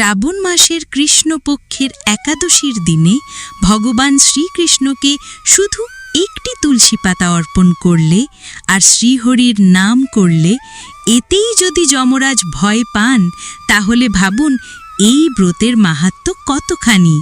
শ্রাবণ মাসের কৃষ্ণপক্ষের একাদশীর দিনে ভগবান শ্রীকৃষ্ণকে শুধু একটি তুলসী পাতা অর্পণ করলে আর শ্রীহরির নাম করলে এতেই যদি যমরাজ ভয় পান, তাহলে ভাবুন এই ব্রতের মাহাত্ম কতখানি?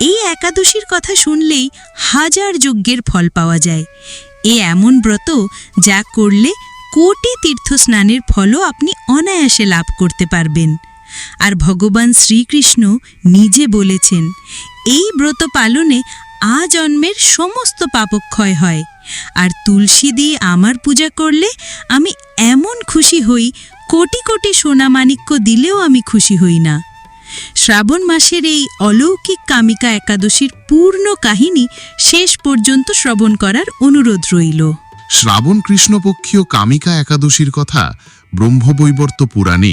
এই একাদশীর কথা শুনলেই হাজার যজ্ঞের ফল পাওয়া যায়। এ এমন ব্রত যা করলে কোটি তীর্থ স্নানের ফলও আপনি অনায়াসে লাভ করতে পারবেন। আর ভগবান শ্রীকৃষ্ণ নিজে বলেছেন, এই ব্রত পালনে আজন্মের সমস্ত পাপক্ষয় হয়। আর তুলসী দিয়ে আমার পূজা করলে আমি এমন খুশি হই, কোটি কোটি সোনামাণিক্য দিলেও আমি খুশি হই না। শ্রাবণ মাসের এই অলৌকিক কামিকা একাদশীর পূর্ণ কাহিনী শেষ পর্যন্ত শ্রবণ করার অনুরোধ রইল। শ্রাবণ কৃষ্ণপক্ষীয় কামিকা একাদশীর কথা ব্রহ্মবৈবর্ত পুরাণে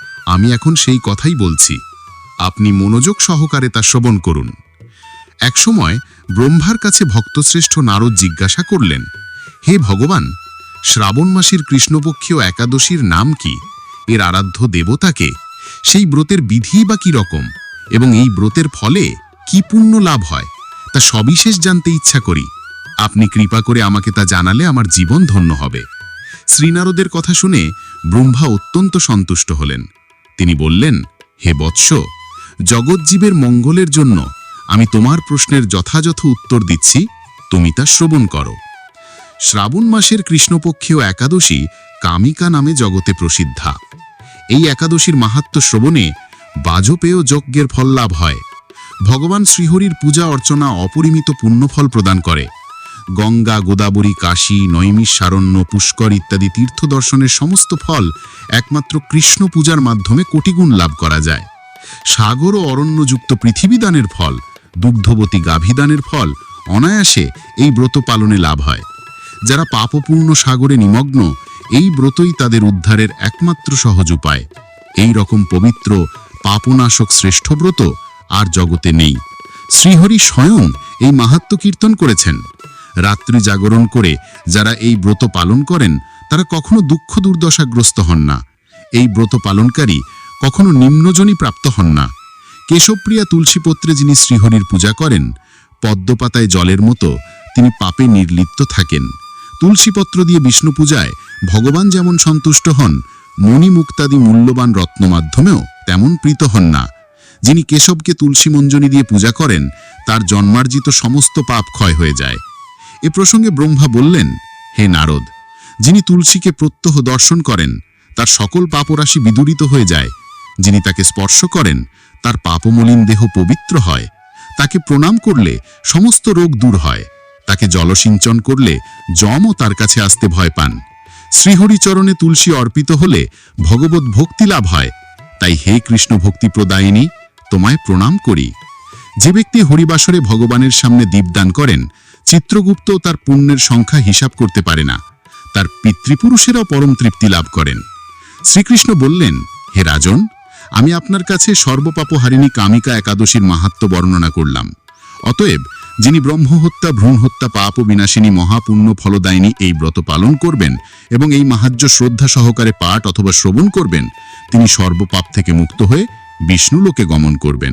আমি এখন সেই কথাই বলছি। আপনি মনোযোগ সহকারে তা শ্রবণ করুন। একসময় ব্রহ্মার কাছে ভক্তশ্রেষ্ঠ নারদ জিজ্ঞাসা করলেন, হে ভগবান, শ্রাবণ মাসের কৃষ্ণপক্ষীয় একাদশীর নাম কি? এর আরাধ্য দেবতাকে সেই ব্রতের বিধি বা কি রকম? এবং এই ব্রতের ফলে কি পুণ্য লাভ হয়? তা সবিশেষ জানতে ইচ্ছা করি। আপনি কৃপা করে আমাকে তা জানালে আমার জীবন ধন্য হবে। শ্রীনারদের কথা শুনে ব্রহ্মা অত্যন্ত সন্তুষ্ট হলেন। তিনি বললেন, হে বৎস জগজ্জীবের মঙ্গলের জন্য আমি তোমার প্রশ্নের যথাযথ উত্তর দিচ্ছি, তুমি তা শ্রবণ করো। শ্রাবণ মাসের কৃষ্ণপক্ষীয় একাদশী কামিকা নামে জগতে প্রসিদ্ধা। এই একাদশীর মাহাত্ম শ্রবণে বাজপেয় যজ্ঞের ফল লাভ হয়। ভগবান শ্রীহরির পূজা অর্চনা অপরিমিত পুণ্যফল প্রদান করে। গঙ্গা, গোদাবরী, কাশী নৈমিষারণ্য পুষ্কর ইত্যাদি তীর্থ দর্শনের সমস্ত ফল একমাত্র কৃষ্ণ পূজার মাধ্যমে কোটিগুণ লাভ করা যায়। সাগর ও অরণ্যযুক্ত পৃথিবীদানের ফল, দুগ্ধবতী গাভীদানের ফল অনায়াসে এই ব্রত পালনে লাভ হয়। যারা পাপপূর্ণ সাগরে নিমগ্ন, এই ব্রতই তাদের উদ্ধারের একমাত্র সহজ উপায়। এই রকম পবিত্র, পাপনাশক শ্রেষ্ঠ ব্রত আর জগতে নেই। শ্রীহরি স্বয়ং এই মাহাত্ম কীর্তন করেছেন। রাত্রি জাগরণ করে যারা এই ব্রত পালন করেন, তারা কখনো দুঃখ দুর্দশাগ্রস্ত হন না। এই ব্রত পালনকারী কখনো নিম্নজনী প্রাপ্ত হন না। কেশবপ্রিয়া তুলসীপত্রে যিনি শ্রীহরির পূজা করেন, পদ্মপাতায় জলের মতো তিনি পাপে নির্লিপ্ত থাকেন। তুলসীপত্র দিয়ে বিষ্ণু পূজায় ভগবান যেমন সন্তুষ্ট হন মণিমুক্তাদি মূল্যবান রত্ন মাধ্যমেও তেমন প্রীত হন না। যিনি কেশবকে তুলসী মঞ্জনী দিয়ে পূজা করেন, তার জন্মার্জিত সমস্ত পাপ ক্ষয় হয়ে যায়। এ প্রসঙ্গে ব্রহ্মা বললেন, হে নারদ, যিনি তুলসীকে প্রত্যহ দর্শন করেন, তার সকল পাপরাশি বিদূরিত হয়ে যায়। যিনি তাকে স্পর্শ করেন, তার পাপমলিন দেহ পবিত্র হয়। তাকে প্রণাম করলে সমস্ত রোগ দূর হয়। তাকে জলসিঞ্চন করলে যমও তার কাছে আসতে ভয় পান। শ্রীহরিচরণে তুলসী অর্পিত হলে ভগবত ভক্তি লাভ হয়। তাই হে কৃষ্ণ ভক্তি প্রদায়িনী, তোমায় প্রণাম করি। যে ব্যক্তি হরিবাসরে ভগবানের সামনে দীপদান করেন চিত্রগুপ্ত তার পুণ্যের সংখ্যা হিসাব করতে পারে না। তার পিতৃপুরুষেরাও পরম তৃপ্তি লাভ করেন। শ্রীকৃষ্ণ বললেন, হে রাজন, আমি আপনার কাছে সর্বপাপহারিণী কামিকা একাদশীর মাহাত্ম বর্ণনা করলাম। অতএব যিনি ব্রহ্মহত্যা, ভ্রূণহত্যা, পাপ ও বিনাশিনী মহাপুণ্য ফলদায়িনী এই ব্রত পালন করবেন এবং এই মাহাজ্য শ্রদ্ধা সহকারে পাঠ অথবা শ্রবণ করবেন, তিনি সর্বপাপ থেকে মুক্ত হয়ে বিষ্ণুলোকে গমন করবেন।